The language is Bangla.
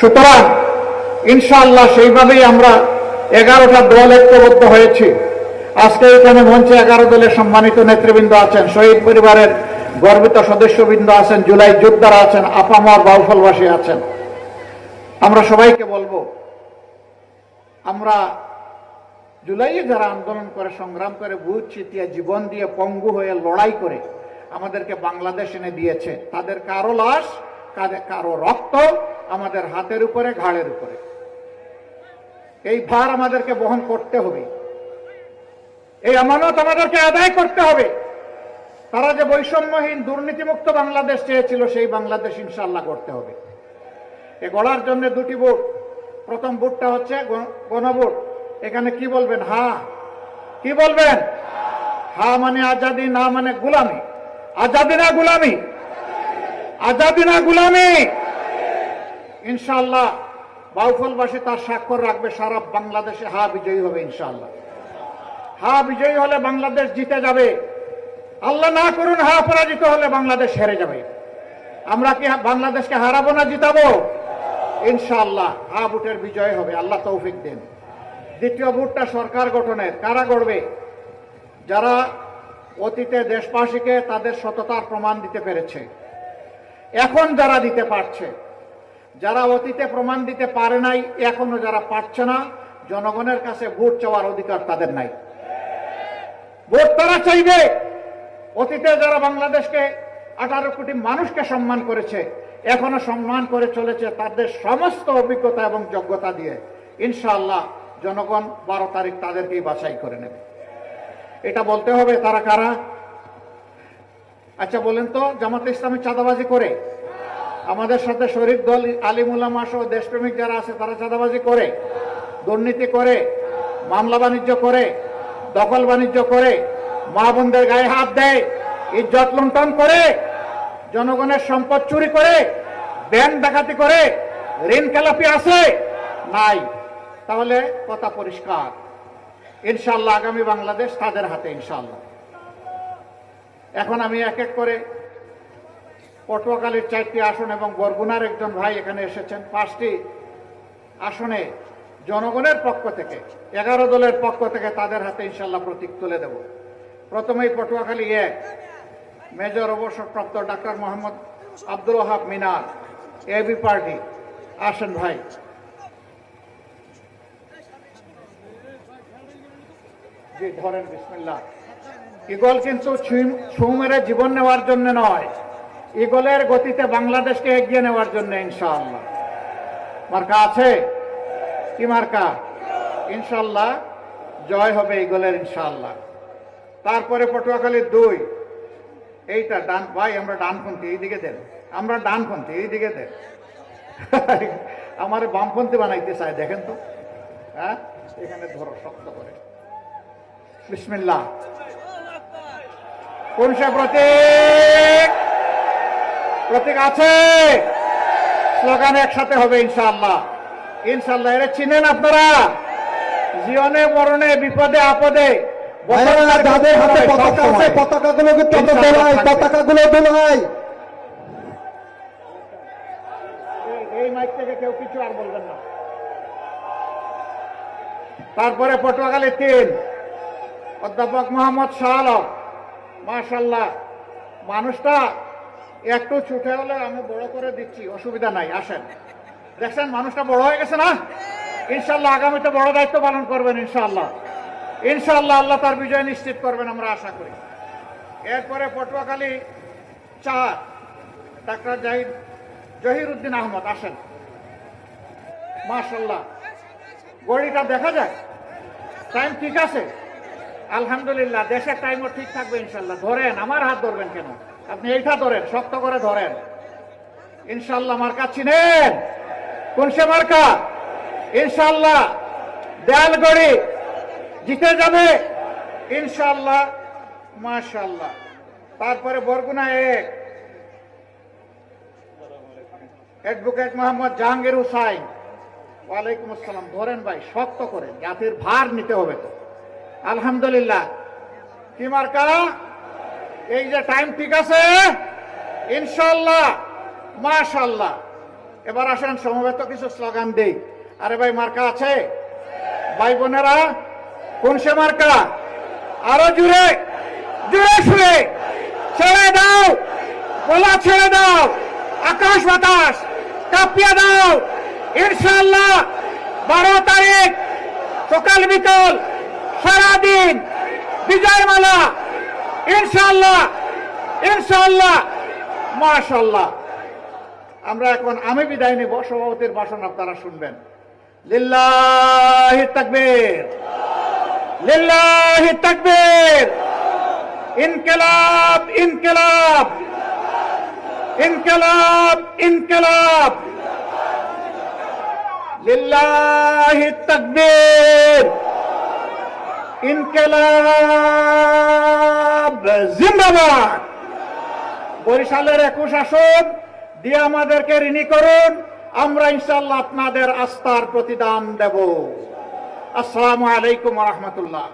সুতরাং, ইনশাআল্লাহ সেইভাবেই আমরা এগারোটা দল ঐক্যবদ্ধ হয়েছি। আজকে এখানে মঞ্চে এগারো দলের সম্মানিত নেতৃবৃন্দ আছেন, শহীদ পরিবারের গর্বিত সদস্যবৃন্দ আছেন, জুলাই যোদ্ধারা আছেন, আপামর বাউফলবাসী আছেন। আমরা সবাইকে বলব, আমরা জুলাইয়ে যারা আন্দোলন করে, সংগ্রাম করে বুথ চিতিয়ে, জীবন দিয়ে পঙ্গু হয়ে লড়াই করে আমাদেরকে বাংলাদেশ এনে দিয়েছে, তাদের কারও লাশ কারও রক্ত আমাদের হাতের উপরে, ঘাড়ের উপরে। এই ভার আমাদেরকে বহন করতে হবে। এই আমানত আমাদেরকে আদায় করতে হবে। তারা যে বৈষম্যহীন, দুর্নীতিমুক্ত বাংলাদেশ চেয়েছিল, সেই বাংলাদেশ ইনশাল্লাহ করতে হবে। এ গড়ার জন্য দুটি ভোট প্রথম ভোটটা হচ্ছে গণ- গণভোট এখানে কি বলবেন? হা। কি বলবেন? হা মানে আজাদি, না মানে গুলামি। আজাদি না গুলামি? আজাদি না গুলামি? ইনশাল্লাহ বাউফলবাসী তার স্বাক্ষর রাখবে, সারা বাংলাদেশে হা বিজয়ী হবে ইনশাল্লাহ হা বিজয়ী হলে বাংলাদেশ জিতে যাবে। আল্লাহ না করুন হা পরাজিত হলে বাংলাদেশ হেরে যাবে। আমরা কি বাংলাদেশকে হারাবো না জিতাবো? ইনশাল্লাহ হা ভোটের বিজয় হবে, আল্লাহ তৌফিক দেন। দ্বিতীয় ভোটটা সরকার গঠনের, কারা গড়বে? যারা অতীতে দেশবাসীকে তাদের সততার প্রমাণ দিতে পেরেছে। এখন যারা দিতে পারছে যারা অতীতে প্রমাণ দিতে পারে নাই, এখনও যারা পারছে না, জনগণের কাছে ভোট চাওয়ার অধিকার তাদের নাই। ভোট তারা চাইবে। অতীতে যারা বাংলাদেশকে আঠারো কোটি মানুষকে সম্মান করেছে, এখনও সম্মান করে চলেছে তাদের সমস্ত অভিজ্ঞতা এবং যোগ্যতা দিয়ে। ইনশাআল্লাহ জনগণ বারো তারিখ তাদেরকেই বাছাই করে নেবে। এটা বলতে হবে তারা কারা? আচ্ছা বলেন তো, জামাতে ইসলামী চাঁদাবাজি করে। আমাদের সাথে শরীর দল আলিমুল্লামা সহ দেশপ্রেমিক যারা আছে, তারা চাঁদাবাজি করে, দুর্নীতি করে, মামলা বাণিজ্য করে, দখল বাণিজ্য করে, মা বোনদের গায়ে হাত দেয়, ইজ্জত লুণ্ঠন করে, জনগণের সম্পদ চুরি করে, ব্যাংক ডাকাতি করে, ঋণ খেলাপি আছে? নাই। তাহলে কথা পরিষ্কার। ইনশাল্লাহ আগামী বাংলাদেশ তাদের হাতে ইনশাল্লাহ এখন আমি এক এক করে পটুয়াখালীর চারটি আসন এবং বরগুনার একজন ভাই এখানে এসেছেন। পাঁচটি আসনে জনগণের পক্ষ থেকে, এগারো দলের পক্ষ থেকে তাদের হাতে ইনশাল্লাহ প্রতীক তুলে দেব। প্রথমেই পটুয়াখালী এক, মেজর অবসরপ্রাপ্ত doctor Mohammad Abdul Wahab Minar AB party, আসেন ভাই। জি, ধরেন, বিসমিল্লাহ। ইগল কিন্তু ছুঁ মেরে জীবন নেওয়ার জন্য নয়। ইগলের গতিতে বাংলাদেশকে এগিয়ে নেওয়ার জন্য ইনশাআল্লাহ। মার্কা আছে? কি মার্কা? ইনশাল্লাহ জয় হবে ইগলের ইনশাআল্লাহ। তারপরে পটুয়াখালীর দুই। এইটা ডান, ভাই, আমরা ডানপন্থী, এইদিকে দেন। আমরা ডানপন্থী, এইদিকে দেন। আমার বামপন্থী বানাইতে চাই দেখেন তো। হ্যাঁ? এখানে ধরো, শক্ত করে। বিসমিল্লাহ। কোন সে প্রতীক প্রতীক আছে। স্লোগান একসাথে হবে ইনশাআল্লাহ। ইনশাআল্লাহ এরা চিনেন আপনারা? জীবনে মরণে বিপদে আপদে যাদের হাতে পতাকা আছে পতাকাগুলো কিন্তু দোলাই পতাকাগুলো দোলাই এই- এই মাইক থেকে কেউ কিছু আর বলবেন না। তারপরে পটুয়াখালী তিন। অধ্যাপক মোহাম্মদ শাহ আলম। মাশাল্লাহ মানুষটা একটু ছুটে হলে আমি বড় করে দিচ্ছি, অসুবিধা নাই, আসেন। দেখছেন, মানুষটা বড় হয়ে গেছে না? ইনশাল্লাহ আগামীতে বড় দায়িত্ব পালন করবেন ইনশাল্লাহ ইনশাল্লাহ আল্লাহ তার বিজয় নিশ্চিত করবেন, আমরা আশা করি। এরপরে পটুয়াখালী চার, ডাক্তার জাহিদ জহির উদ্দিন আহমদ, আসেন। মাশাল্লাহ গড়িটা দেখা যায়? টাইম ঠিক আছে? আলহামদুলিল্লাহ, দেশের টাইমও ঠিক থাকবে ইনশাল্লাহ ধরেন, আমার হাত ধরবেন কেন? আপনি এইটা ধরেন, শক্ত করে ধরেন। ইনশাল্লাহ মার্কা চিনেন। কোন সে মার্কা? ইনশাল্লাহ দেয়ালগড়ি। জিতে যাবে। ইনশাল্লাহ মাশাল্লাহ তারপরে বরগুনা এক। অ্যাডভোকেট মোহাম্মদ জাহাঙ্গীর হুসাইন। ওয়ালাইকুম আসসালাম। ধরেন ভাই, শক্ত করে। জাতির ভার নিতে হবে তো। আলহামদুলিল্লাহ। কি মার্কা? এই যে টাইম ঠিক আছে? ইনশাল্লাহ মাশাল্লাহ এবার আসেন, সমবেত কিছু স্লোগান দেই। আরে ভাই, মার্কা আছে? ভাই বোনেরা, কোন সে মার্কা? আরও জুড়ে জুড়ে শুয়ে ছেড়ে দাও গোলা ছেড়ে দাও। আকাশ বাতাস, কাঁপিয়ে দাও। ইনশাল্লাহ বারো তারিখ, সকাল বিকাল, সারাদিন বিজয় মালা ইনশাল্লাহ ইনশাল্লাহ মাশাল্লাহ আমরা এখন আমি বিদায় নেব, সভাপতির ভাষণ আপনারা শুনবেন। লিল্লাহি তাকবীর। লিল্লাহি তাকবীর। ইনকিলাব ইনকিলাব। ইনকিলাব ইনকিলাব। লিল্লাহি তাকবীর। ইনকিলাব। জিন্দাবাদ। বরিশালের একুশ আসন, দিয়ে আমাদেরকে ঋণী করুন। আমরা ইনশাল্লাহ আপনাদের আস্থার প্রতিদান দেব। আসসালামু আলাইকুম রহমতুল্লাহ।